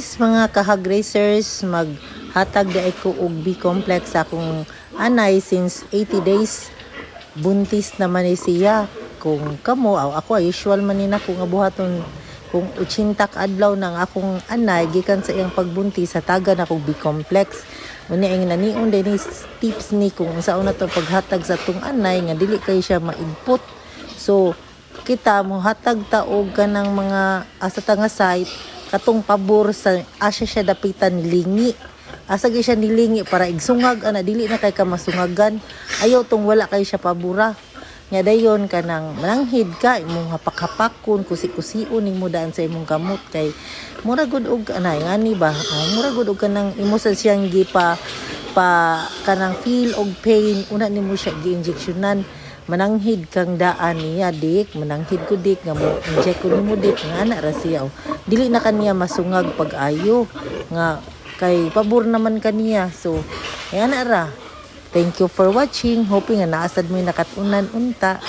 guys, mga kahag racers, maghatag da ko og B-complex akong anay since 80 days. Buntis naman ni siya. Kung kamo, ako usual man nina kung abuhaton kung 80 adlaw ng akong anay gikan sa iyang pagbuntis sa taga na kong B-complex. Muna ang nanion din ni tips ni kung sa una to paghatag sa tung anay nga dili kay siya ma-input. So kita mo hatag taog ka ng mga asa tanga site katong pabor sa asya siya dapitan lingi. Asa gyud siya nilingi para igsungag ana dili na kay ka masungagan. Ayaw tong wala kay siya pabura nya dayon ka nang mananghid ka imong hapak-hapakon kusi-kusion ning daan sa imong kamot kay mura gud og anay ngani ba? Ah, mura gud og kanang imo sa siyang gipa pa kanang feel og pain una nimo siya gi-injectionan mananghid kang daan niya dik mananghid ko dik nga mo inject ko nimo dik nga ana ra siya oh. dili na kaniya masungag pag-ayo nga kay pabor naman kaniya. So ay ana ra. Thank you for watching. Hoping nga naasad mo nakatunan unta